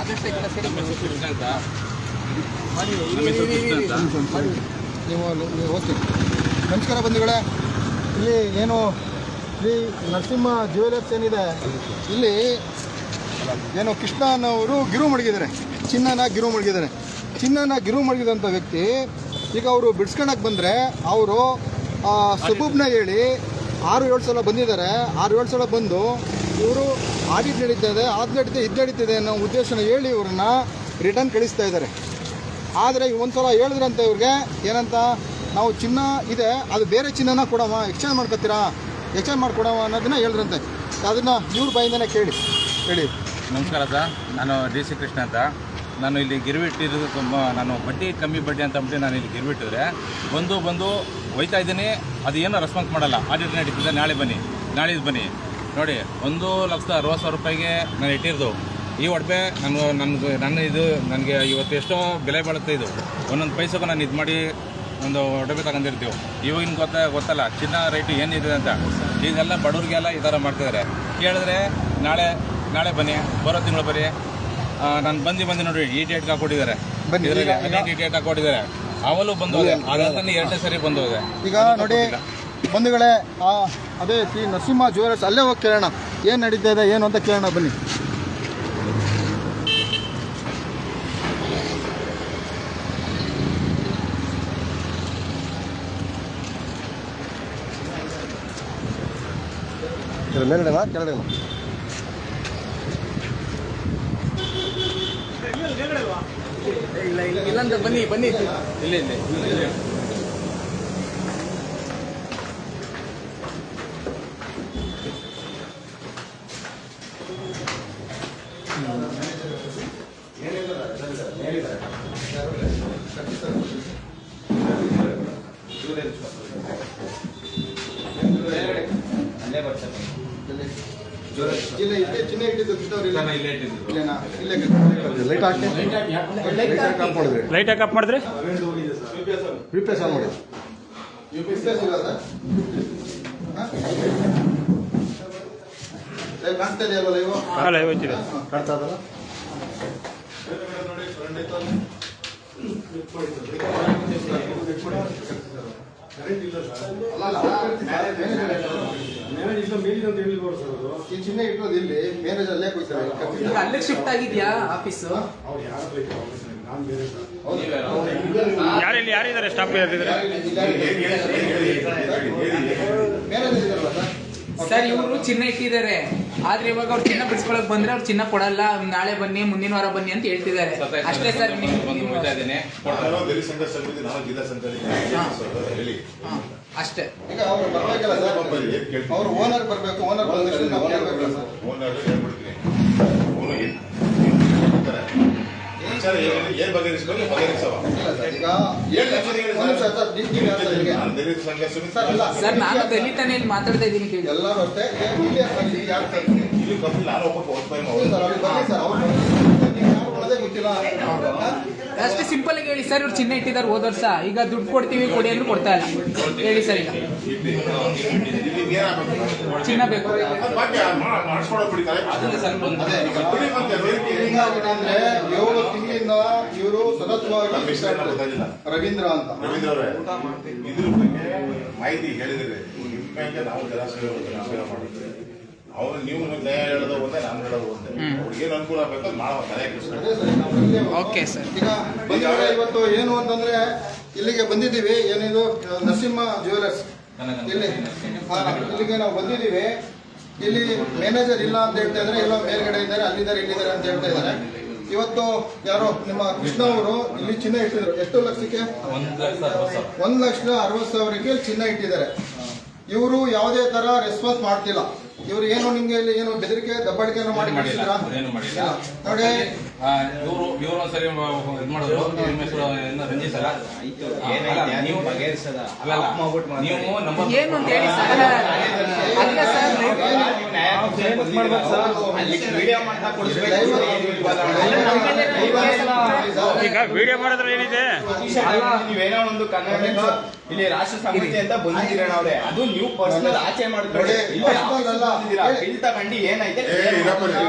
ಅದಷ್ಟೇ ಕೆಲಸ ನೀವು ಓಕೆ ನಮಸ್ಕಾರ ಬಂಧುಗಳೇ. ಇಲ್ಲಿ ಏನು ಶ್ರೀ ನರಸಿಂಹ ಜ್ಯುವೆಲರ್ಸ್ ಏನಿದೆ? ಇಲ್ಲಿ ಏನು ಕೃಷ್ಣ ಅನ್ನೋರು ಗಿರು ಮಡಗಿದ್ದಾರೆ ಚಿನ್ನನ ಗಿರು ಮಡಗಿದ್ದಾರೆ ಚಿನ್ನನ ಗಿರು ಮಡಗಿದಂಥ ವ್ಯಕ್ತಿ ಈಗ ಅವರು ಬಿಡ್ಸ್ಕೊಳಕ್ಕೆ ಬಂದರೆ ಅವರು ಸಬೂಬ್ನ ಹೇಳಿ ಆರು ಏಳು ಸಲ ಬಂದಿದ್ದಾರೆ. ಆರು ಏಳು ಸಲ ಬಂದು ಇವರು ಆಡಿಟ್ ನಡೀತಾ ಇದೆ ಅದು ನಡೀತಿದೆ ಇದು ನಡೀತಿದೆ ಅನ್ನೋ ಉದ್ದೇಶನ ಹೇಳಿ ಇವ್ರನ್ನ ರಿಟರ್ನ್ ಕಳಿಸ್ತಾ ಇದ್ದಾರೆ. ಆದರೆ ಒಂದು ಸಲ ಹೇಳಿದ್ರಂತೆ ಇವ್ರಿಗೆ, ಏನಂತ, ನಾವು ಚಿನ್ನ ಇದೆ, ಅದು ಬೇರೆ ಚಿನ್ನನ ಕೊಡವ ಎಕ್ಸ್ಚೇಂಜ್ ಮಾಡ್ಕೊತೀರಾ ಎಕ್ಸ್ಚೇಂಜ್ ಮಾಡ್ಕೊಡವ ಅನ್ನೋದನ್ನ ಹೇಳಿದ್ರಂತೆ ಅದನ್ನು ಇವ್ರ ಬಾಯಿಂದನೇ ಕೇಳಿ, ಹೇಳಿ. ನಮಸ್ಕಾರ ಸರ್, ನಾನು ಡಿ ಸಿ ಕೃಷ್ಣ ಅಂತ. ನಾನು ಇಲ್ಲಿ ಗಿರ್ವಿಟ್ಟಿರೋದು ತುಂಬ, ನಾನು ಬಡ್ಡಿ ಕಮ್ಮಿ ಬಡ್ಡಿ ಅಂತ ಅಂದ್ಬಿಟ್ಟು ನಾನು ಇಲ್ಲಿ ಗಿರ್ವಿಟ್ಟಿದ್ರೆ ಬಂದು ಬಂದು ಒಯ್ತಾ ಇದ್ದೀನಿ ಅದು ಏನೋ ರೆಸ್ಪಾನ್ಸ್ ಮಾಡಲ್ಲ. ಆಡಿಟ್ ನಡೀತಿದೆ, ನಾಳೆ ಬನ್ನಿ ನಾಳಿದ್ದು ಬನ್ನಿ. ನೋಡಿ ಒಂದು ಲಕ್ಷದ ಅರವತ್ತು ಸಾವಿರ ರೂಪಾಯಿಗೆ ನಾನು ಇಟ್ಟಿರೋದು. ಈ ಒಡವೆ ನನಗೆ ನನಗೆ ನನ್ನ ಇದು ನನಗೆ ಇವತ್ತು ಎಷ್ಟೋ ಬೆಲೆ ಬಾಳುತ್ತೆ ಇದು. ಒಂದೊಂದು ಪೈಸೆಗೂ ನಾನು ಇದು ಮಾಡಿ ಒಂದು ಒಡವೆ ತಗೊಂಡಿರ್ತೀವಿ. ಇವಾಗಿನ ಗೊತ್ತ ಗೊತ್ತಲ್ಲ ಚಿನ್ನ ರೇಟು ಏನಿದೆ ಅಂತ. ಈಗೆಲ್ಲ ಬಡವ್ರಿಗೆಲ್ಲ ಈ ಥರ ಮಾಡ್ತಿದ್ದಾರೆ. ಕೇಳಿದ್ರೆ ನಾಳೆ ನಾಳೆ ಬನ್ನಿ ಬರೋ ತಿಂಗಳು ಬನ್ನಿ. ನಾನು ಬಂದು ಬಂದು ನೋಡಿ ಈ ಡೇಟ್ಗೆ ಹಾಕೊಟ್ಟಿದ್ದಾರೆ ಇದರಲ್ಲಿ ಡೇಟ್ ಹಾಕೊಟ್ಟಿದ್ದಾರೆ ಅವಲು ಬಂದು ಹೋದೆ. ಅದಂತಾನೆ ಎರಡನೇ ಸರಿ ಬಂದು ಹೋದೆ. ಈಗ ನೋಡಿ ಬಂಧುಗಳೇ ಆ, ಅದೇ ಶ್ರೀ ನರಸಿಂಹ ಜ್ಯುವೆಲರ್ಸ್ ಅಲ್ಲೇ ಹೋಗಿ ಕೇಳೋಣ ಏನು ನಡೀತಾ ಇದೆ ಏನು ಅಂತ ಕೇಳೋಣ ಬನ್ನಿ ಮೇಲ್ಗಡೆನಾ ಕೆಳಗಡೆನಾ ಇಲ್ಲ ಇಲ್ಲ ಬನ್ನಿ ಬನ್ನಿ ಬನ್ನಿ ಇಲ್ಲಿ ಜಿಲ್ಲೆ ಇಲ್ಲೇ ಚಿನ್ನ ಇಟ್ಟಿದ್ದು. ಕಪ್ ಲೈಟ್ ಹಾಕಿ ಲೈಟ್ ಹಾಕಿ ಆಫ್ ಮಾಡಿದ್ರಿ ಯಾಕೆ ಅಪ್ ಮಾಡಿದ್ರಿ ರಿಪ್ಲೇಸ್ ಆನ್ ಇಲ್ಲ ಸರ್. ಹಾ? ಲೈವ್ ಕಾಣ್ತಾ ಇದೆಯಲ್ಲ ಲೈವ್ ಅಲ್ಲ ಕಾಣ್ತಾ ಇದಲ್ಲ ಈ ಚಿನ್ನ ಇಟ್ಟೋದು ಇಲ್ಲಿ ಮ್ಯಾನೇಜರ್ ಅಲ್ಲೇ ಕೂಯ್ತಾರೆ ಈಗ ಅಲ್ಲೇ ಶಿಫ್ಟ್ ಆಗಿದ್ಯಾ ಆಫೀಸು ಯಾರೆಲ್ಲಿ ಯಾರಿದ್ದಾರೆ ಸ್ಟಾಫ್ ಯಾರಿದ್ದಾರೆ ಇದಾರಲ್ಲ ಸರ್ ಸರ್ ಇವರು ಚಿನ್ನ ಇಟ್ಟಿದ್ದಾರೆ. ಆದ್ರೆ ಇವಾಗ ಅವ್ರು ಚಿನ್ನ ಬಿಡಿಸ್ಕೊಳಕ್ ಬಂದ್ರೆ ಅವ್ರು ಚಿನ್ನ ಕೊಡಲ್ಲ. ನಾಳೆ ಬನ್ನಿ ಮುಂದಿನ ವಾರ ಬನ್ನಿ ಅಂತ ಹೇಳ್ತಿದ್ದಾರೆ. ಅಷ್ಟೇ ಸರ್ ಹೇಳಿ. ಅಷ್ಟೇ. ಈಗ ಅವ್ರು ಬರ್ಬೇಕಲ್ಲ ಸರ್? ಅವ್ರು ಓನರ್ ಬರ್ಬೇಕು ಓನರ್ ಬಂದ್ರೆ ಓನರ್ ಹೇಳ್ಬಿಡ್ತೀನಿ. ವಿಚಾರ ಏನ್ ಬಗೆಹರಿಸವ. ಸರ್? ನಾನು ದಲಿತನೇ ಇಲ್ಲಿ. ಮಾತಾಡ್ತಾ ಇದ್ದೀನಿ ಕೇಳಿ. ಎಲ್ಲರೂ ಅಷ್ಟೇ. ಇಲ್ಲಿ ನಾನು ಒಬ್ಬ ಓದ್ತಾ ಹೌದು ಸರ್ ಗೊತ್ತಿಲ್ಲ? ಅಷ್ಟೇ ಸಿಂಪಲ್ ಆಗಿ ಹೇಳಿ. ಸರ್ ಇವ್ರು ಚಿನ್ನ ಇಟ್ಟಿದ್ದಾರೆ ಹೋದ ವರ್ಷ. ಈಗ ದುಡ್ಡು ಕೊಡ್ತೀವಿ ಕೊಡಿ ಅಂದ್ರೆ ಕೊಡ್ತಾ ಇಲ್ಲ. ಹೇಳಿ ಸರ್ ಈಗ. ಚಿನ್ನ ಬೇಕು. ಏಳು ತಿಂಗಳಿಂದ ಇವರು ಸತತವಾಗಿ ರವೀಂದ್ರ ಅಂತ. ರವೀಂದ್ರ ಅವರೇ ಇದ್ರ ಬಗ್ಗೆ ಮಾಹಿತಿ ಹೇಳಿದ್ರೆ ನಿಮ್ಮ ನಾವು ಜಲಾಶಯ ಜಲಾಶಯ ಅವ್ರು ನೀವು ನ್ಯಾಯ ಹೇಳೋದು ಒಂದೇ ನಾನು ಹೇಳೋದು ಒಂದೇ. ಅವ್ರಿಗೆ ಏನು ಅನುಕೂಲ ಮಾಡೋ ತಲೆ. Okay sir. ಈಗ ಇವತ್ತು ಏನು ಅಂತಂದ್ರೆ ಇಲ್ಲಿಗೆ ಬಂದಿದ್ದೀವಿ ಏನಿದು ನರಸಿಂಹ ಜ್ಯುವೆಲರ್ಸ್. ಇಲ್ಲಿ ಹಾ, ಇಲ್ಲಿಗೆ ನಾವು ಬಂದಿದ್ದೀವಿ. ಇಲ್ಲಿ ಮ್ಯಾನೇಜರ್ ಇಲ್ಲ ಅಂತ ಹೇಳ್ತಾ ಇದ್ದಾರೆ ಎಲ್ಲ ಮೇಲ್ಗಡೆ ಇದ್ದಾರೆ ಅಲ್ಲಿದ್ದಾರೆ ಇಲ್ಲಿದ್ದಾರೆ ಅಂತ ಹೇಳ್ತಾ ಇದ್ದಾರೆ. ಇವತ್ತು ಯಾರೋ ನಿಮ್ಮ ಕೃಷ್ಣ ಅವರು ಇಲ್ಲಿ ಚಿನ್ನ ಇಟ್ಟಿದ್ರು. ಎಷ್ಟು ಲಕ್ಷಕ್ಕೆ? ಒಂದ್ ಲಕ್ಷದ ಅರವತ್ತು ಸಾವಿರಕ್ಕೆ ಚಿನ್ನ ಇಟ್ಟಿದ್ದಾರೆ. ಇವರು ಯಾವುದೇ ತರ ರೆಸ್ಪಾನ್ಸ್ ಮಾಡ್ತಿಲ್ಲ. ಇವ್ರು ಏನು ನಿಮ್ಗೆ ಇಲ್ಲಿ ಏನು ಬೆದರಿಕೆ ದಬ್ಬಾಳಿಕೆಯನ್ನು ಮಾಡಿ ಮಾಡಿಲ್ಲ. ಏನು ಮಾಡಿಲ್ಲ. ನೋಡಿ ಇವರು ಇವರು ಸರಿ ಇದು ಮಾಡಿದ್ರು ನಿಮ್ಮ ಹೆಸರು ಏನು ರಂಜಿತ್ ಅಲ್ಲ ಅಲ್ಲ, ನೀವು ಅಲ್ಲಲ್ಲ ನೀವು ನಂಬರ್ ಏನು ಅಂತ ಹೇಳಿ ಸರ್? ಈಗ ವಿಡಿಯೋ ಮಾಡಿದ್ರೆ ಏನಿದೆ? ನೀವೇನೋ ಒಂದು ಕನ್ನಡ ಇಲ್ಲಿ ರಾಷ್ಟ್ರ ಸಮಿತಿ ಅಂತ ಬಂದಿದ್ದೀರಣ್ಣ ಅವ್ರೆ. ಅದು ನೀವು ಪರ್ಸನಲ್ ಆಚೆ. ಹೇಳಿ. ಬಿಲ್ ತಗೊಂಡು ಏನೈತೆ.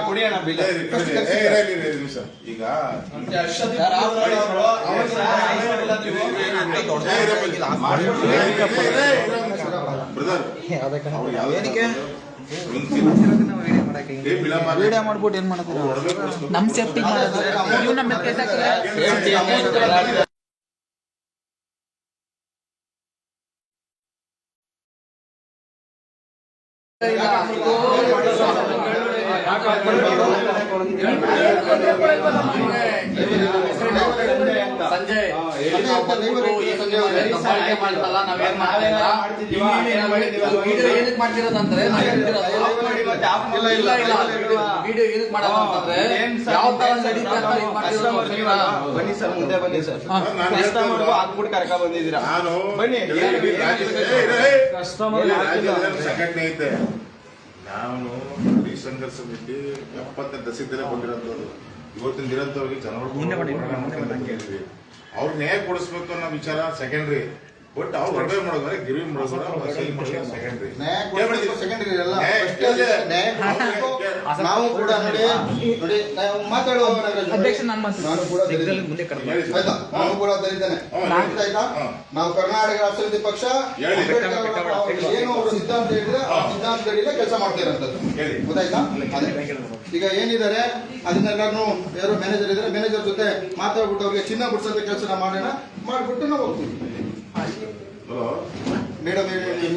ಕುಡಿಯೋಣ ಬಿಲ್. ಈಗ ಬ್ರದರ್ ವಿಡಿಯೋ ಮಾಡ್ಬಿಟ್ಟು ಏನ್ ಮಾಡೋದು ನಮ್ ಸೇಫ್ಟಿ ಮಾಡೋದು. ನೀವು ನಮ್ಮ ಕೇಸ್ ಹಾಕಿದ್ರೆ ಸಂಜಯ್ ಸಂಪಾದನೆ ಮಾಡ್ತಲ್ಲ ನಾವೇನ್ ಮಾಡ್ತಿಲ್ಲ ವಿಡಿಯೋ ಏನಕ್ಕೆ ಮಾಡ್ತಿರೋದಂದ್ರೆ ನಾವ್ ಹೇಳ್ತಿರೋದು ಇಲ್ಲ ಇಲ್ಲ ಇಲ್ಲ ವಿಡಿಯೋ ಏನಕ್ಕೆ ಮಾಡೋದು ಅಂತಂದ್ರೆ ಯಾವ ತರ ನಡೀತಾ ಅಂತ ಇದ್ ಮಾಡ್ತಿರೋದು ಬನ್ನಿ ಸರ್ ಮುಂದೆ ಬನ್ನಿ ಸರ್. ನಾನು ಕಸ್ಟಮರ್ಗೂ ಹಾಕ್ಬಿಟ್ಟು ಕರ್ಕ ಬಂದಿದ್ದೀರಾ? ನಾನು ಬನ್ನಿ. ಇಲ್ಲಿ ರಾಜ್ಯದ- ಏ, ಇರು, ಏ. ಇಲ್ಲಿ ರಾಜ್ಯದ ಸಂಘಟನೆ ಐತೆ ನಾನು ಈ ಸಂಘರ್ಷ ಸಮಿತಿ ಎಪ್ಪತ್ತನೇ ದಶಕದಲ್ಲೇ ಬಂದಿರೋಂಥದ್ದು ಇವತ್ತಿನ ದಿನದವರೆಗೆ ಜನಗಳು ಅವ್ರು ಹೇಗೆ ಕೊಡಿಸ್ಬೇಕು ಅನ್ನೋ ವಿಚಾರ ಸೆಕೆಂಡ್ರಿ ಬಟ್ ಅವ್ರು ಹೊರಗಡೆ ಮಾಡೋದ್ರೆ ಗಿರಿ ಮಾಡೋದ್ರ ಸೆಕೆಂಡ್ರಿ ಮಾಡೋದು ಸೆಕೆಂಡ್ರಿ ಅಲ್ಲ. ನಾವು ಕೂಡ ನೋಡಿ ನೋಡಿ ನಾವು ಮಾತಾಡುವ. ಅಧ್ಯಕ್ಷ ನಾನು ಕೂಡ ಸರ್. ಆಯ್ತಾ? ನಾನು ಕೂಡ ದಲಿತನೇ. ಆಯ್ತಾ ನಾವು ಕರ್ನಾಟಕ ಅಭಿವೃದ್ಧಿ ಪಕ್ಷ ಏನು ಅವರು ಸಿದ್ಧಾಂತ ಹೇಳಿದ್ರೆ ಆ ಸಿದ್ಧಾಂತದಡಿಯಲ್ಲೇ ಕೆಲಸ ಮಾಡ್ತಿರಂತದ್ದು ಹೇಳಿ. ಗೊತ್ತಾಯ್ತಾ? ಅದೇ. ಈಗ ಏನಿದ್ದಾರೆ? ಅದನ್ನೆಲ್ಲರೂ ಯಾರು ಮ್ಯಾನೇಜರ್ ಇದ್ರೆ ಮ್ಯಾನೇಜರ್ ಜೊತೆ ಮಾತಾಡ್ಬಿಟ್ಟು ಅವ್ರಿಗೆ ಚಿನ್ನ ಬಿಡ್ಸೋಂಥ ಕೆಲಸ ಮಾಡೋಣ. ಮಾಡ್ಬಿಟ್ಟು ನಾವು ಹೋಗ್ತೀವಿ ಹಲೋ ಮೇಡಮ್ ಹೇಳಿ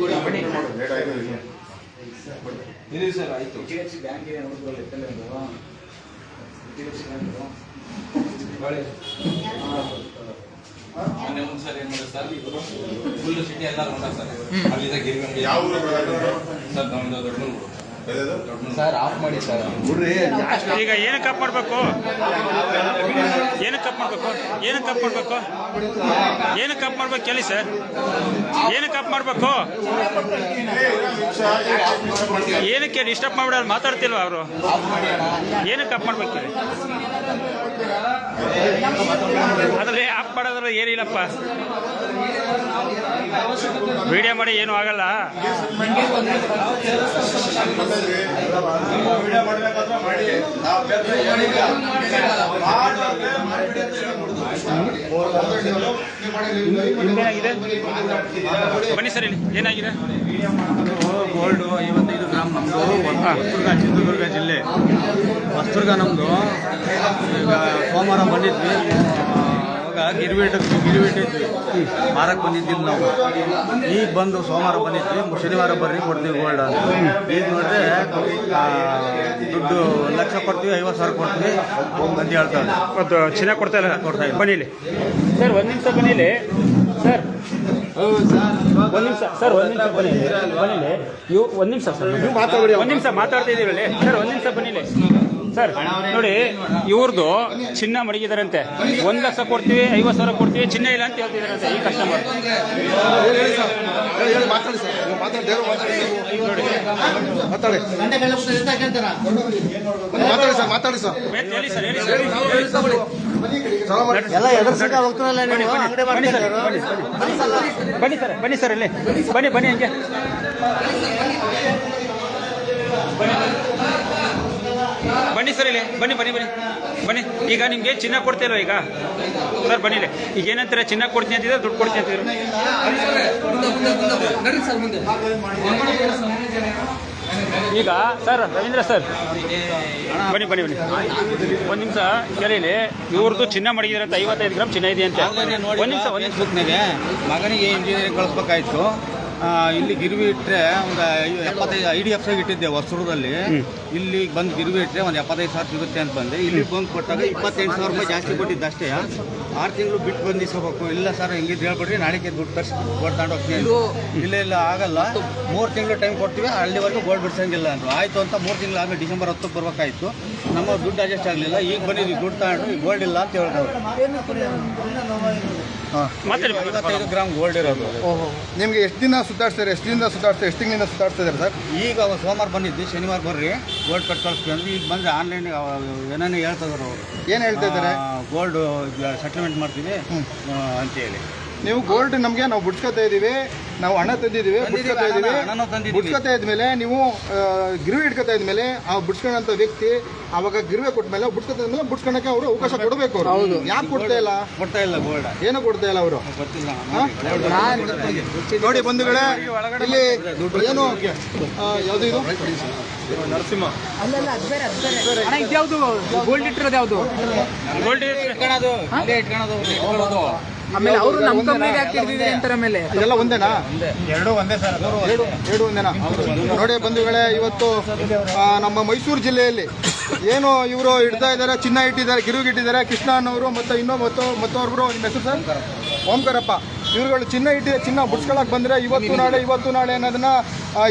ಲೇಟ್ ಆಯ್ತು ಇಲ್ಲಿ. ಇಲ್ಲಿ ಸರ್ ಆಯ್ತು. ಮೊನ್ನೆ ಏನ್ ಮಾಡಿದ್ರು ಸರ್ ಫುಲ್ ಸಿಟಿ ಎಲ್ಲ ನೋಡ ಸರ್. ಅಲ್ಲಿಂದ ಗಿರಿಗಂಗೆ. ಯಾವ? ಸರ್ ನಮ್ದು ದೊಡ್ಡ ಸರ್ ಆಫ್ ಮಾಡಿ ಸರ್ ಈಗ ಏನು ಕಪ್ ಮಾಡಬೇಕು? ಏನು ಕಪ್ ಮಾಡಬೇಕು? ಏನು ಕಪ್ ಮಾಡಬೇಕು? ಏನು ಕಪ್ ಮಾಡ್ಬೇಕು ಕೇಳಿ ಸರ್ ಏನು ಕಪ್ ಮಾಡಬೇಕು? ಏನಕ್ಕೆ ಡಿಸ್ಟರ್ಬ್ ಮಾಡ್ಬಿಡೋದು ಮಾತಾಡ್ತಿಲ್ವ ಅವರು? ಏನು ಕಪ್ ಮಾಡ್ಬೇಕು? ಹೇಳಿ ಅದ್ರಲ್ಲಿ ಆಫ್ ಮಾಡೋದ್ರಲ್ಲಿ ಏನಿಲ್ಲಪ್ಪ. ವಿಡಿಯೋ ಮಾಡಿ ಏನು ಆಗಲ್ಲ. ಬನ್ನಿ ಸರ್ ಇಲ್ಲಿ ಏನಾಗಿದೆ? ಗೋಲ್ಡ್ ಐವತ್ತೈದು ಗ್ರಾಮ್ ನಮ್ಮದು ಹೊಸದುರ್ಗ ಚಿತ್ರದುರ್ಗ ಜಿಲ್ಲೆ. ಹೊಸದುರ್ಗ ನಮ್ಮದು ಈಗ ಸೋಮವಾರ ಬಂದಿದ್ವಿ. ಅವಾಗ ಗಿರಿವಿಟ್ಟು ಗಿರಿವಿಟ್ಟಿದ್ವಿ ಮಾರಕ್ಕೆ ಬಂದಿದ್ದಿಲ್ಲ ನಾವು. ಈಗ ಬಂದು ಸೋಮವಾರ ಬಂದಿದ್ವಿ. ಶನಿವಾರ ಬರ್ರಿ ಕೊಡ್ತೀವಿ ಗೋಲ್ಡ್ ಅಂತ. ಈಗ ನೋಡಿದ್ರೆ ದುಡ್ಡು ಒಂದು ಲಕ್ಷ ಕೊಡ್ತೀವಿ ಐವತ್ತು ಸಾವಿರ ಕೊಡ್ತೀವಿ ಅಂತ ಹೇಳ್ತಾರೆ ಅದು ಚಿನ್ನ ಕೊಡ್ತಾ ಇಲ್ಲ. ಕೊಡ್ತಾ ಇಲ್ಲ. ಬನ್ನಿಲಿ ಇಲ್ಲಿ. ಸರ್ ಒಂದು ನಿಮಿಷ ಬನ್ನಿಲಿ ಇಲ್ಲಿ. ಸರ್. ಒಂದು ನಿಮಿಷ ಸರ್ ಒಂದು ನಿಮಿಷ ಬನ್ನಿ ಇಲ್ಲಿ. ಬನ್ನಿ ಇಲ್ಲಿ. ಇವು ಒಂದು ನಿಮಿಷ ಸರ್. ಒಂದು ನಿಮಿಷ ಮಾತಾಡ್ತಾ ಇದೀವಿ ಇಲ್ಲಿ. ಸರ್ ಒಂದು ನಿಮಿಷ ಬನ್ನಿಲಿ ಇಲ್ಲಿ. ಸರ್ ನೋಡಿ ಇವ್ರದ್ದು ಚಿನ್ನ ಮಡಗಿದಾರಂತೆ. ಒಂದ್ ಲಕ್ಷ ಕೊಡ್ತೀವಿ ಐವತ್ತು ಸಾವಿರ ಕೊಡ್ತೀವಿ ಚಿನ್ನ ಇಲ್ಲ ಅಂತ ಹೇಳ್ತಿದಾರಂತೆ ಈ ಕಸ್ಟಮರ್ ಮಾತಾಡಿ. ಸರ್ ಬನ್ನಿ ಸರ್ ಬನ್ನಿ ಸರ್ ಇಲ್ಲಿ. ಬನ್ನಿ ಬನ್ನಿ ಹಂಗೆ. ಬನ್ನಿ ಸರ್ ಇಲ್ಲಿ ಬನ್ನಿ ಬನ್ನಿ ಬನ್ನಿ ಬನ್ನಿ. ಈಗ ನಿಮಗೆ ಚಿನ್ನ ಕೊಡ್ತೀರೋ ಈಗ? ಸರ್ ಬನ್ನಿ ಈಗ ಏನಂತಾರೆ ಚಿನ್ನ ಕೊಡ್ತೀನಿ ಅಂತಿದ್ರೆ ದುಡ್ಡು ಕೊಡ್ತೀನಿ ಅಂತಿದ್ರು ಈಗ ಸರ್ ರವೀಂದ್ರ ಸರ್. ಬನ್ನಿ ಬನ್ನಿ ಬನ್ನಿ. ಒಂದು ನಿಮಿಷ ಕೇಳಿಲಿ ಇವ್ರದ್ದು ಚಿನ್ನ ಮಡಗಿದ್ರೆ ಐವತ್ತೈದು ಗ್ರಾಮ್ ಚಿನ್ನ ಇದೆ ಅಂತ ಒಂದು ನಿಮಿಷ ಒಂದು ನಿಮಿಷ. ಮಗನಿಗೆ ಇಂಜಿನಿಯರಿಂಗ್ ಕಳಿಸ್ಬೇಕಾಯ್ತು. ಇಲ್ಲಿ ಗಿರ್ವಿ ಇಟ್ಟರೆ ಒಂದು ಎಪ್ಪತ್ತೈದು ಐ ಡಿ ಎಫ್ ಇಟ್ಟಿದ್ದೆ ಹೊಸದಲ್ಲಿ ಇಲ್ಲಿ ಬಂದು ಗಿರ್ವಿ ಇಟ್ಟರೆ ಒಂದು ಎಪ್ಪತ್ತೈದು ಸಾವಿರ ಸಿಗುತ್ತೆ ಅಂತ ಬಂದೆ. ಇಲ್ಲಿ ಬಂದು ಕೊಟ್ಟಾಗ ಇಪ್ಪತ್ತೆಂಟು ಸಾವಿರ ರೂಪಾಯಿ ಜಾಸ್ತಿ ಕೊಟ್ಟಿದ್ದು ಅಷ್ಟೇ. ಆರು ತಿಂಗಳು ಬಿಟ್ಟು ಬಂದು ಇಸ್ಕೋಬೇಕು ಇಲ್ಲ ಸರ್ ಹಿಂಗಿದ್ದು ಹೇಳ್ಬಿಟ್ರಿ ನಾಳೆಗೆ ದುಡ್ಡು ತರಿಸಿ ತಗೊಂಡು ಹೋಗ್ತೀನಿ. ಇಲ್ಲ ಇಲ್ಲ ಆಗಲ್ಲ. ಮೂರು ತಿಂಗಳು ಟೈಮ್ ಕೊಡ್ತೀವಿ ಅಲ್ಲಿವರೆಗೂ ಗೋಲ್ಡ್ ಬಿಡ್ಸಂಗಿಲ್ಲ ಅಂದರು. ಆಯಿತು ಅಂತ ಮೂರು ತಿಂಗಳು ಆಮೇಲೆ ಡಿಸೆಂಬರ್ ಹತ್ತಕ್ಕೆ ಬರ್ಬೇಕಾಯ್ತು. ನಮ್ಮ ದುಡ್ಡು ಅಡ್ಜಸ್ಟ್ ಆಗಲಿಲ್ಲ. ಈಗ ಬಂದಿದ್ವಿ. ದುಡ್ಡು ತಗೊಂಡು ಈಗ ಗೋಲ್ಡ್ ಇಲ್ಲ ಅಂತ ಹೇಳ್ತಾರೆ. ಐವತ್ತೈದು ಗ್ರಾಮ್ ಗೋಲ್ಡ್ ಇರೋದು. ನಿಮಗೆ ಎಷ್ಟು ದಿನ ಸುತ್ತಾಡ್ತಾರೆ ಎಷ್ಟು ದಿನ ಸುತ್ತಾಡ್ತಾರೆ ಎಷ್ಟು ತಿಂಗಳಿಂದ ಸುತ್ತಾಡ್ತಾ ಇದ್ದಾರೆ ಸರ್? ಈಗ ಅವ್ರು ಸೋಮವಾರ ಬಂದಿದ್ವಿ. ಶನಿವಾರ ಬರ್ರಿ. ಗೋಲ್ಡ್ ಕಟ್ ಕಳಿಸ್ತೀವಿ ಅಂದ್ರೆ ಈಗ ಬಂದ್ರೆ ಆನ್ಲೈನ್ ಏನೇನು ಹೇಳ್ತಿದ್ರು ಅವರು. ಏನು ಹೇಳ್ತಾ ಇದ್ದಾರೆ? ಗೋಲ್ಡ್ ಸೆಟ್ಲ್ಮೆಂಟ್ ಮಾಡ್ತೀವಿ. ಅಂತೇಳಿ. ನೀವು ಗೋಲ್ಡ್ ನಮಗೆ ನಾವು ಬುಡ್ಸ್ಕೊತಾ ಇದ್ದೀವಿ ನಾವು ಹಣ ತಂದಿದ್ದೀವಿ ಬುಡ್ಸ್ಕೊತಾ ಇದ್ದೀವಿ. ಬುಡ್ಸ್ಕೊತಾ ಇದ್ಮೇಲೆ ನೀವು ಗಿರ್ವಿ ಇಟ್ಕೊತಾ ಇದ್ಮೇಲೆ ಆ ಬುಡ್ಸ್ಕೊಂಡಂತ ವ್ಯಕ್ತಿ ಅವಾಗ ಗಿರ್ವೆ ಕೊಟ್ಮೇಲೆ ಬುಡ್ಸ್ಕೊತಾ ಇದ್ಮೇಲೆ ಬುಡ್ಸ್ಕೊಳಕ್ಕೆ ಅವರು ಅವಕಾಶ ಕೊಡಬೇಕು ಅವರು. ಯಾಕೆ ಕೊಡ್ತಾ ಇಲ್ಲ? ಕೊಡ್ತಾ ಇಲ್ಲ ಗೋಲ್ಡ್. ಏನು ಕೊಡ್ತಾ ಇಲ್ಲ ಅವರು? ನೋಡಿ ಬಂಧುಗಳೇ ಇಲ್ಲಿ ಏನು ಯಾವುದು ಇದು? ಗೋಲ್ಡ್ ಇಟ್ಟಿರೋದು ಯಾವ್ದು? ಗೋಲ್ಡ್ ಇಟ್ಕೊಳೋದು ಇಲ್ಲೇ ಇಟ್ಕೊಳೋದು ಇಟ್ಕೊಳ್ಳೋದು. ಆಮೇಲೆ ಅವರು ನಮ್ಮ ಕಂಪ್ನಿಗೆ ಹಾಕಿರ್ತಿದ್ರೆ ಅಂತಾರೆ ಆಮೇಲೆ ಇದೆಲ್ಲ ಒಂದೇನಾ? ಎರಡು ಒಂದೇ ಸರ್ ಎರಡು ಎರಡು ಒಂದೇನಾ? ನೋಡಿ ಬಂಧುಗಳೇ ಇವತ್ತು ನಮ್ಮ ಮೈಸೂರು ಜಿಲ್ಲೆಯಲ್ಲಿ ಏನು ಇವರು ಇಡ್ತಾ ಇದ್ದಾರೆ ಚಿನ್ನ ಇಟ್ಟಿದ್ದಾರೆ ಕಿರುಗಿಟ್ಟಿದ್ದಾರೆ ಕೃಷ್ಣ ಅನ್ನೋರು ಮತ್ತು ಇನ್ನೂ ಮತ್ತು ಮತ್ತೊಬ್ಬರು ನಿಮ್ಮ ಹೆಸರು ಸರ್? ಓಂಕಾರಪ್ಪ. ಇವುಗಳು ಚಿನ್ನ ಇಟ್ಟಿದೆ ಚಿನ್ನ ಬುಡ್ಸ್ಕೊಳಕ್ಕೆ ಬಂದರೆ ಇವತ್ತು ನಾಳೆ ಇವತ್ತು ನಾಳೆ ಅನ್ನೋದನ್ನ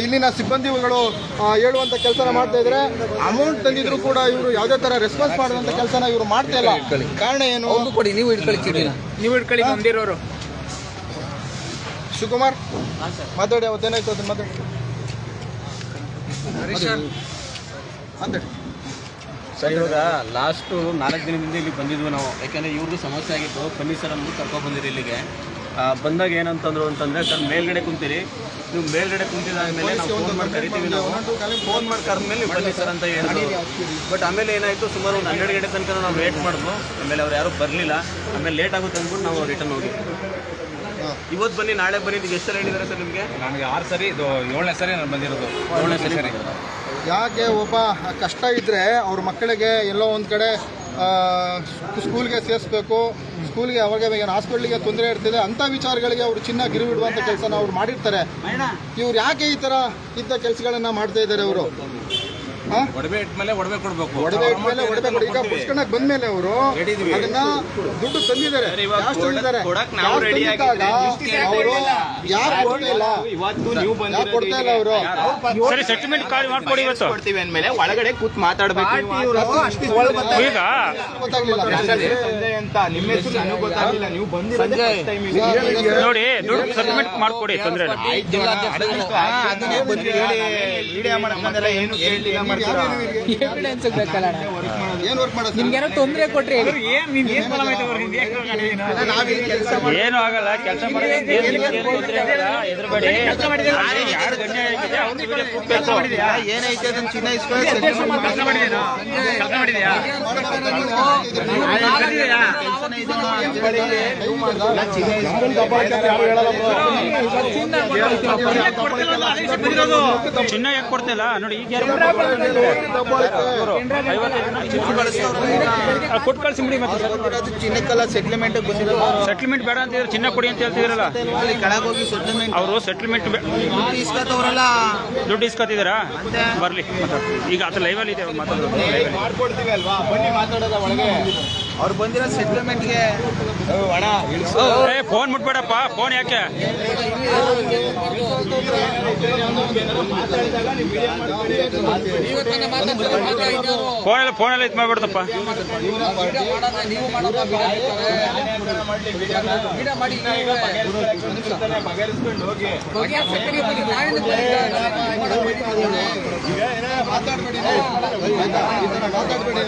ಇಲ್ಲಿನ ಸಿಬ್ಬಂದಿಗಳು ಹೇಳುವಂಥ ಕೆಲಸನ ಮಾಡ್ತಾ ಇದ್ದಾರೆ ಅಮೌಂಟ್ ತಂದಿದ್ರು ಕೂಡ ಇವರು ಯಾವುದೇ ಥರ ರೆಸ್ಪಾನ್ಸ್ ಮಾಡುವಂಥ ಕೆಲಸನ ಇವರು ಮಾಡ್ತಾ ಇಲ್ಲ. ಕಾರಣ ಏನು? ಕೊಡಿ ನೀವು ಇಟ್ಕೊಳ್ಳಿ ನೀವು ಇಟ್ಕೊಳ್ಳಿ ಬಂದಿರೋರು ಶಿವಕುಮಾರ್? ಮಾತಾಡಿ ಅವತ್ತೇನಾಯ್ತು ಅದನ್ನ ಮಾತಾಡಿ. ಮಾತಾಡಿ. ಸರ್ ಇವಾಗ ಲಾಸ್ಟು ನಾಲ್ಕು ದಿನದಿಂದ ಇಲ್ಲಿ ಬಂದಿದ್ವಿ ನಾವು. ಯಾಕೆಂದರೆ ಇವ್ರದ್ದು ಸಮಸ್ಯೆ ಆಗಿತ್ತು. ಬನ್ನಿ ಸರ್ ಅಂದ್ಬಿಟ್ಟು ಕರ್ಕೊಂಡು ಬಂದಿರಿ ಇಲ್ಲಿಗೆ. ಬಂದಾಗ ಏನಂತಂದ್ರು ಅಂತಂದರೆ ಸರ್ ಮೇಲ್ಗಡೆ ಕುಂತೀರಿ. ನೀವು ಮೇಲ್ಗಡೆ ಕುಂತಿದಾದ್ಮೇಲೆ ನಾವು ಫೋನ್ ಮಾಡಿ ಕರಿತೀವಿ ನಾವು. ಫೋನ್ ಮಾಡಿ ಕರೆದ್ಮೇಲೆ ನೀವು ಬನ್ನಿ ಸರ್ ಅಂತ ಹೇಳಿದ್ರು. ಬಟ್ ಆಮೇಲೆ ಏನಾಯಿತು ಸುಮಾರು ಒಂದು ಹನ್ನೆರಡು ಗಂಟೆ ತನಕ ನಾವು ವೇಟ್ ಮಾಡಿದ್ವು. ಆಮೇಲೆ ಅವ್ರು ಯಾರೂ ಬರಲಿಲ್ಲ. ಆಮೇಲೆ ಲೇಟ್ ಆಗುತ್ತೆ ಅಂದ್ಬಿಟ್ಟು ನಾವು ರಿಟರ್ನ್ ಹೋಗಿ ಇವತ್ತು ಬನ್ನಿ ನಾಳೆ ಬನ್ನಿ. ಇದು ಎಷ್ಟು ಸಲ ಹೇಳಿದ್ದಾರೆ ಸರ್ ನಿಮಗೆ? ನನಗೆ ಆರು ಸರಿ ಇದು ಏಳನೇ ಸರಿ ನಾನು ಬಂದಿರೋದು. ಏಳನೇ ಸರಿ ಯಾಕೆ ಒಬ್ಬ ಕಷ್ಟ ಇದ್ದರೆ ಅವ್ರ ಮಕ್ಕಳಿಗೆ ಎಲ್ಲೋ ಒಂದು ಕಡೆ ಸ್ಕೂಲ್ಗೆ ಸೇರಿಸ್ಬೇಕು, ಸ್ಕೂಲ್ಗೆ ಅವ್ರಿಗೆ ಏನು ಹಾಸ್ಪಿಟ್ಲಿಗೆ ತೊಂದರೆ ಇರ್ತಿದೆ, ಅಂಥ ವಿಚಾರಗಳಿಗೆ ಅವರು ಚಿನ್ನ ಗಿರುವಿಡುವಂಥ ಕೆಲಸನ ಅವ್ರು ಮಾಡಿರ್ತಾರೆ. ಇವ್ರು ಯಾಕೆ ಈ ಥರ ಇಂಥ ಕೆಲಸಗಳನ್ನು ಮಾಡ್ತಾ ಇದ್ದಾರೆ ಅವರು? ಒಡವೆ ಇಟ್ಮೇಲೆ ಒಡವೆ ಕೊಡಬೇಕು ಒಡವೆ ಇಟ್ಮೇಲೆ ಒಡವೆ ಕೊಡಿ ಈಗ ಪುಷ್ಕಣಕ್ಕೆ ಬಂದ್ಮೇಲೆ ಅವರು ಅದನ್ನ ದುಡ್ಡು ತಂದಿದ್ದಾರೆ ತಂದಿದ್ದಾರೆ ಕೊಡಕ್ ನಾವು ರೆಡಿ. ಅವರು ಯಾರು ಇವತ್ತು ನೀವು ಯಾರು ಕೊಡ್ತಾ ಇಲ್ಲ ಅವರು ಸರಿ ಸೆಟ್ಲ್ಮೆಂಟ್ ಕಾರ್ಡ್ ಮಾಡ್ಕೊಡಿ ಇವತ್ತು ಕೊಡ್ತೀವಿ ಅಂದ್ಮೇಲೆ ಒಳಗಡೆ ಕೂತ್ ಮಾತಾಡ್ಬೇಕು ಈಗ ಅಂತ ನಿಮ್ಮ ಹೆಸರು ನನಗೆ ಗೊತ್ತಾಗಿಲ್ಲ ನೀವು ಬಂದಿರೋದೇ. ನೋಡಿ ದುಡ್ಡು ಸೆಟಲ್ಮೆಂಟ್ ಮಾಡ್ಕೊಡಿ ತೊಂದ್ರೆ ಇಲ್ಲ ವಿಡಿಯೋ ಏನು ಕೇಳಲಿಲ್ಲ ಮಾಡ್ತೀರಾ? ಎವಿಡೆನ್ಸ್ ಬೇಕಲ್ಲ. ಏನ್ ಏನೋ ತೊಂದರೆ ಕೊಟ್ರಿ ಏನು ಆಗಲ್ಲ ಕೆಲಸ ಏನು. ಏನೈತೆ ಅದನ್ನ ಚಿನ್ನ ಚಿನ್ನ ಯಾಕೆ ಕೊಡ್ತಿಲ್ಲ? ನೋಡಿ ಈಗ ಕೊಟ್ಟು ಕಳ್ಸಿ ಬಿಡಿ ಮತ್ತೆ ಚಿನ್ನಕ್ಕೆಲ್ಲ ಸೆಟ್ಲ್ಮೆಂಟ್ ಸೆಟ್ಲ್ಮೆಂಟ್ ಬೇಡ ಅಂತ ಹೇಳಿದ್ರೆ ಚಿನ್ನ ಕೊಡಿ ಅಂತ ಹೇಳ್ತಿದ್ರಲ್ಲ. ಕೆಳಗೋಗಿ ಸೆಟ್ಲ್ಮೆಂಟ್ ಅವರು ಸೆಟ್ಲ್ಮೆಂಟ್ ಇಸ್ಕೊತವ್ರಲ್ಲ ದುಡ್ಡು ಇಸ್ಕೊತಿದ್ದೀರಾ ಬರ್ಲಿ ಈಗ ಅದು ಲೈವಲ್ಲಿ ಇದೆ ಮಾತಾಡೋದು. ಮಾಡ್ಕೊಡ್ತೀವಿ ಅಲ್ವಾ? ಬನ್ನಿ ಮಾತಾಡೋದ ಒಳಗೆ. ಅವ್ರು ಬಂದಿರೋ ಸೆಟ್ಲ್ಮೆಂಟ್ಗೆ ಹಣ ಏ ಫೋನ್ ಮುಟ್ಬೇಡಪ್ಪ. ಫೋನ್ ಯಾಕೆ? ಫೋನ್ ಎಲ್ಲ ಇದು ಮಾಡ್ಬೇಡ್ದಪ್ಪ.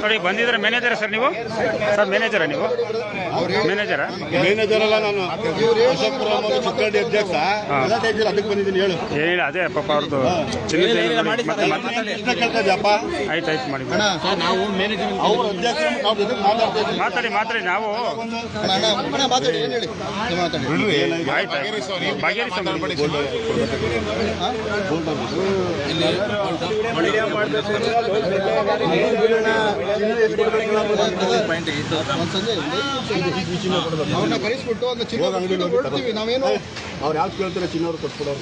ನೋಡಿ ಬಂದಿದ್ರೆ ಮ್ಯಾನೇಜರ್ ಸರ್ ನೀವು? ಸರ್ ಮ್ಯಾನೇಜರಾ ನೀವು? ಮ್ಯಾನೇಜರಾ ಮ್ಯಾನೇಜರ್ ಅಲ್ಲ ನಾನು. ಅಶೋಕಪುರ ಚಿಕ್ಕಳ್ಳಿ ಅಧ್ಯಕ್ಷ. ಅದಕ್ಕೆ ಬಂದಿದ್ದೀನಿ ಹೇಳು. ಏನಿಲ್ಲ ಅದೇ ಪಾಪ ಅವ್ರದ್ದು ಚಿನ್ನ ಮತ್ತೆ ಮತ್ತೆ ಕೇಳ್ತಾ ಇದೆಯಪ್ಪ ಆಯ್ತು ಆಯ್ತು ಮಾಡಿ ಮ್ಯಾನೇಜ್ಮೆಂಟ್ ಅವ್ರ ಅಧ್ಯಕ್ಷ ನಾವು ಇದಕ್ಕೆ ಮಾತಾಡ್ತಾ ಇದ್ದೀವಿ. ಮಾತಾಡಿ ಮಾತಾಡಿ ನಾವು ಅಣ್ಣ, ಅಣ್ಣ, ಅಣ್ಣ ಮಾತಾಡಿ ಏನು ಹೇಳಿ? ನೀವು ಮಾತಾಡಿ. ಆಯ್ತು ಆಯ್ತು? ಬಗೆಹರಿಸಿ ಒಂದ್ ಸಂಜೆ ಅವ್ರನ್ನ ಕರೆಸ್ಬಿಟ್ಟು ಒಂದು ಚಿನ್ನ ಕೊಡ್ತೀವಿ ನಾವೇನು ಅವ್ರು ಯಾವ್ದು ಕೇಳ್ತಾರೆ ಚಿನ್ನವ್ರು ಕೊಟ್ಬಿಡೋರು.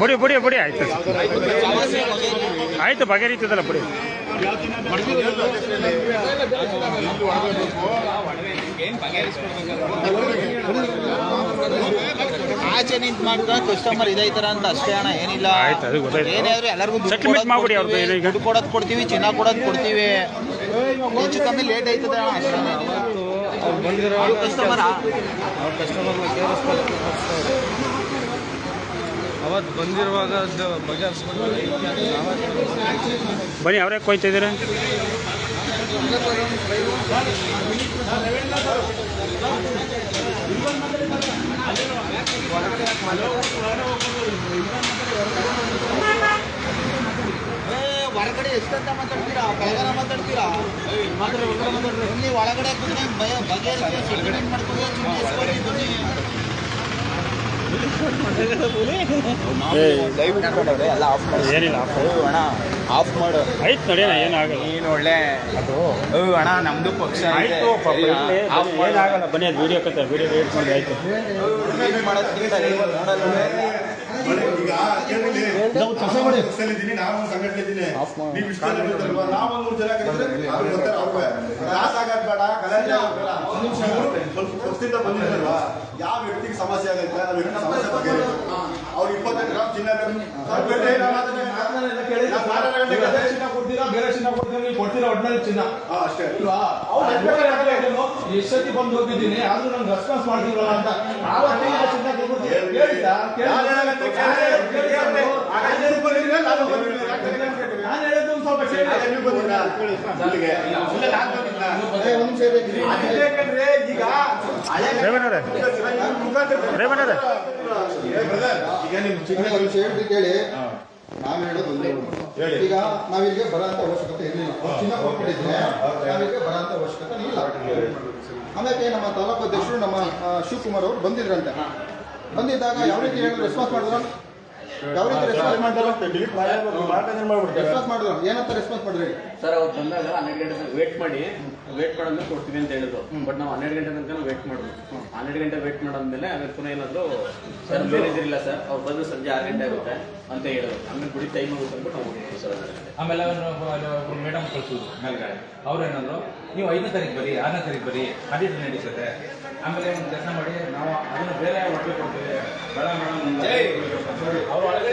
ಬುಡಿ ಬುಡಿ ಬುಡಿ ಆಯ್ತು. ಆಯ್ತು ಬಗೆಹರಿತದಲ್ಲ ಬುಡಿ. ಆಚೆ ನಿಂತು ಮಾಡಿದ್ರೆ ಕಸ್ಟಮರ್ ಇದೈತರ ಅಂತ ಅಷ್ಟೇ ಅಣ್ಣ ಏನಿಲ್ಲ. ಆಯ್ತು, ಅದು ಗೊತ್ತಾಯ್ತು. ಏನೇ ಆದ್ರೂ ಎಲ್ಲರಿಗೂ ದುಡ್ಡು ಮಾಡ್ಬಿಡಿ ಕೊಡ್ತೀವಿ, ಈಗ? ದುಡ್ಡು ಕೊಡೋದು ಕೊಡ್ತೀವಿ ಚಿನ್ನ ಕೊಡೋದು ಕೊಡ್ತೀವಿ. ಹೆಚ್ಚು ಕಮ್ಮಿ ಲೇಟ್ ಆಯ್ತದ ಅಣ್ಣ ಅಷ್ಟೇ. ಕಸ್ಟಮರ್ ಅವತ್ತು ಬಂದಿರುವಾಗ ಬನ್ನಿ ಅವರೇ ಕೊಯ್ತಾ ಇದ್ದೀರಾ. ಹೊರಗಡೆ ಎಷ್ಟಂತ ಮಾತಾಡ್ತೀರಾ? ಬೆಳಗಾನ ಮಾತಾಡ್ತೀರಾ? ಮಾತಾಡ್ರಿ ಒಳಗಡೆ ಬಗೆಹರಿಸಿ ಸೆಟಲ್ಮೆಂಟ್ ಮಾಡ್ಕೊಂಡು ಎಲ್ಲ ಆಫ್ ಮಾಡಿ. ಏನಿಲ್ಲ ಆಫ್ ಅಣ್ಣ ಆಫ್ ಮಾಡು. ಆಯ್ತು ನೋಡಿ ಏನಾಗಲ್ಲ ನೀನ್ ಒಳ್ಳೆ ಅದು. ಅಣ್ಣ ನಮ್ದು ಪಕ್ಷ. ಆಯ್ತು. ಏನಾಗಲ್ಲ ಬನ್ನಿ ಅದು ವಿಡಿಯೋ ಕತೆ ವಿಡಿಯೋ ವೇಟ್ ಮಾಡಿ ಆಯ್ತು. ಏನು ಮಾಡೋದ್ಕಿಂತ ನೀವು ನೋಡಲ್ಲ ಈಗ ಕೇಳಿಲ್ಲಿ, ನಾನು ಒಂದು ಸಂಘಟನೆ ಇದ್ದೀನಿ. ನೀವು ಇಷ್ಟೆಲ್ಲ ಹೇಳ್ತಾರಲ್ವಾ, ನಾವು ಒಂದು ಮೂರು ಜನ ಕರೆದ್ರೆ ಅವ್ರು ಬರ್ತಾರೆ ಅವ್ರುವೆ. ತ್ರಾಸ ಆಗೋದ್ ಬೇಡ, ಗಲಾಟೆ ಬೇಡ. ಸ್ವಲ್ಪ ಬಂದಿದ್ದಾರಲ್ವಾ, ಯಾವ ವ್ಯಕ್ತಿಗೆ ಸಮಸ್ಯೆ ಆಗುತ್ತೆ? ನಾವು ವ್ಯಕ್ತಿ ಸಮಸ್ಯೆ ಬಗೆಹರಿಯುತ್ತೆ. ಅವ್ರು ಇಪ್ಪತ್ತೈದು ಗ್ರಾಮ್ ಚಿನ್ನ ಬೇಕು. ಅವ್ರು ಬೇರೆ ಚಿನ್ನ ಕೊಡ್ತೀರಾ, ಬೇರೆ ಚಿನ್ನ ಕೊಡ್ತೀರಾ, ನೀವು ಕೊಡ್ತೀರಾ ಒಟ್ಟಿನಲ್ಲಿ ಚಿನ್ನ. ಅಷ್ಟೇ. ಎಷ್ಟೊತ್ತಿ ಬಂದು ಹೋಗಿದ್ದೀನಿ. ಆದ್ರೂ ನಂಗೆ ರೆಸ್ಪಾನ್ಸ್ ಮಾಡ್ತಿರಲ್ಲ ಅಂತ. ಹೇಳೋದಂತೆ ಕೇಳಿ, ನಾನು ಹೇಳೋದು. ಈಗ ನಾವಿಲ್ಲಿಗೆ ಬರೋಂತ ಅವಶ್ಯಕತೆ ಇರಲಿಲ್ಲ ಚಿನ್ನ ಕೊಟ್ಬಿಟ್ಟಿದ್ರೆ ನಾವಿಲ್ಲಿಗೆ ಬರೋಂತ ಅವಶ್ಯಕತೆ ಇಲ್ಲ ಆಮೇಲೆ ನಮ್ಮ ತಾಲೂಕು ಅಧ್ಯಕ್ಷರು ನಮ್ಮ ಶಿವಕುಮಾರ್ ಅವರು ಬಂದಿದ್ರಂತೆ ಬಂದಿದ್ದಾಗ ಯಾವ ರೀತಿ ಹೇಳಿ ರೆಸ್ಪಾನ್ಸ್ ಮಾಡಿದ್ರು? ಯಾವ ರೀತಿ ರೆಸ್ಪಾನ್ಸ್ ಮಾಡಿದ್ರು ರೆಸ್ಪಾನ್ಸ್ ಮಾಡಿದ್ರು ಏನಂತ ರೆಸ್ಪಾನ್ಸ್ ಮಾಡಿದ್ರಿ ಸರ್ ಅವ್ರು ಬಂದಾಗ ಹನ್ನೆರಡು ಗಂಟೆ ವೇಟ್ ಮಾಡಿ. ವೇಟ್ ಮಾಡೋದು ಕೊಡ್ತೀವಿ ಅಂತ ಹೇಳಿದ್ರು. ಬಟ್ ನಾವು ಹನ್ನೆರಡು ಗಂಟೆ ತನಕ ವೇಟ್ ಮಾಡಿದ್ವಿ. ಹನ್ನೆರಡು ಗಂಟೆ ವೇಟ್ ಮಾಡಾದ್ಮೇಲೆ ಆಮೇಲೆ ಪುನಃ ಏನಾದ್ರು ಸರ್ ಇಲ್ಲ ಸರ್ ಅವ್ರು ಬಂದು ಸಂಜೆ ಆರು ಗಂಟೆ ಆಗುತ್ತೆ ಅಂತ ಹೇಳಿದ್ರು. ಆಮೇಲೆ ಬಿಡಿ ಟೈಮ್ ಆಗುತ್ತೆ ಅಂದ್ಬಿಟ್ಟು ನಾವು ಹೋಗ್ತೀವಿ ಸರ್ ಆಮೇಲೆ ಒಬ್ರು ಮೇಡಮ್ ಕಳ್ಸಿದ್ರು ಮೇಲ್ಗಡೆ. ಅವ್ರು ಏನಂದ್ರು ನೀವು ಐದನೇ ತಾರೀಕು ಬರೀ ಆರನೇ ತಾರೀಕು ಬರೀ ಆಡಿಟ್ ನಡೀತದೆ ಆಮೇಲೆ ಒಂದು ಕೆಲಸ ಮಾಡಿ ನಾವು ಅದನ್ನು ಬೇರೆ ಒಟ್ಟಿಗೆ ಕೊಡ್ತೀವಿ. ಬೇಡ ಮೇಡಮ್ ಅವರು ಒಳಗಡೆ